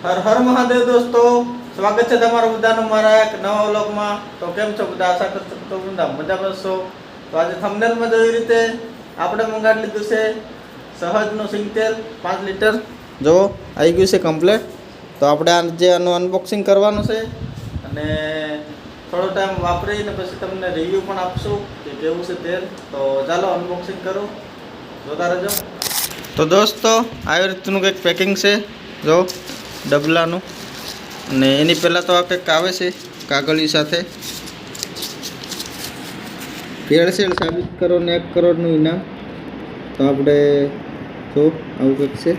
હર હર મહાદેવ દોસ્તો, સ્વાગત છે તમારું બધાનું મારા એક નવા વ્લોગમાં. તો કેમ છો બધા? આશા કરશો તો બધા મજામાં છો? તો આજે થંબનેલમાં જોઈ રીતે આપણે મંગાવી લીધું છે સહજનું સિંગ તેલ પાંચ લીટર. જો આવી ગયું છે કમ્પ્લેટ તો આપણે આજે આનું અનબોક્સિંગ કરવાનું છે અને થોડો ટાઈમ વાપરીને પછી તમને રિવ્યૂ પણ આપશું કે કેવું છે તેલ. તો ચાલો અનબોક્સિંગ કરો. જોતા રહેજો. તો દોસ્તો, આવી રીતનું કંઈક પેકિંગ છે. જો. ડબલાનું. અને એની પહેલાં તો આ કંઈક આવે છે કાગળી સાથે. ભેળસેળ સાબિત કરો ને એક કરોડનું ઇનામ. તો આપણે જો, આવું કંઈક છે.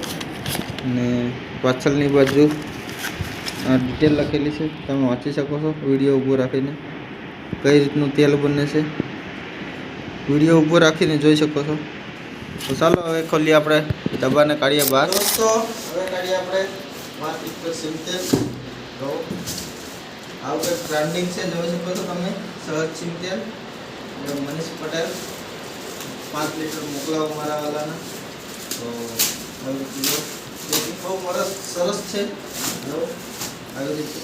અને પાછળની બાજુ આ ડિટેલ લખેલી છે, તમે વાંચી શકો છો. વીડિયો ઊભો રાખીને. કઈ રીતનું તેલ બને છે. વીડિયો ઊભો રાખીને જોઈ શકો છો. તો ચાલો હવે ખોલીએ આપણે ડબ્બાને કાઢીએ બહાર. દોસ્તો, હવે કાઢીએ આપણે પાંચ લીટર સિંગતેલ તો આવું કંઈક બ્રાન્ડિંગ છે, જોઈ શકો છો તમે. સહજ એટલે મનીષ પટેલ. પાંચ લીટર મોકલાવો મારા વાલાના. તો બહુ મરસ, સરસ છે. જો. આવી રીતે.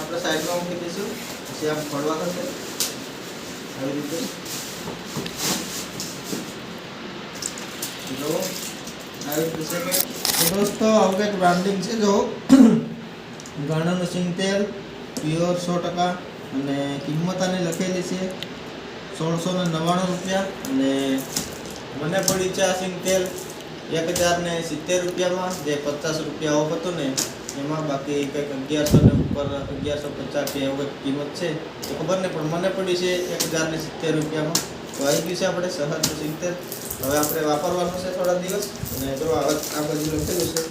આપણે સાઈડમાં મૂકી દઈશું. પછી આમ ફળવા થશે આવી રીતે. જો આવી છે કે દોસ્તો આવું કંઈક બ્રાન્ડિંગ છે જો ઘાણાનું સિંગ તેલ પ્યોર સો ટકા અને કિંમત આની લખેલી છે સોળસો ને નવ્વાણું રૂપિયા અને મને પડી છે આ સિંગ તેલ એક હજાર ને સિત્તેર રૂપિયામાં જે પચાસ રૂપિયા ઓફ હતું ને એમાં બાકી કંઈક અગિયારસો ને ઉપર અગિયારસો પચાસ કે એવું કંઈક કિંમત છે તો ખબર નહીં પણ મને પડી છે એક હજાર ને સિત્તેર રૂપિયામાં તો ગયું છે આપણે સહજ સિત્તેર. હવે આપણે વાપરવાનું છે થોડા દિવસ. અને જો આ બાજુ લખેલું છે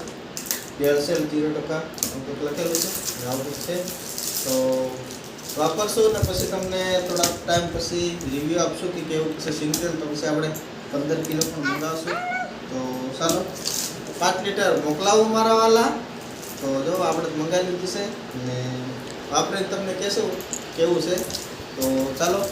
ભેળસેળ જીરો ટકા લખેલું છે. કંઈક છે. તો વાપરશું ને પછી તમને થોડાક ટાઈમ પછી રિવ્યુ આપશું કે કેવું છે સિંગતેલ તો પછી આપણે પંદર કિલો પણ મંગાવશું. તો ચાલો. પાંચ લીટર મોકલાવું મારા વાલા. તો જો આપણે મંગાવી લીધું છે. અને વાપરીને તમને કહેશું કેવું છે. તો ચાલો.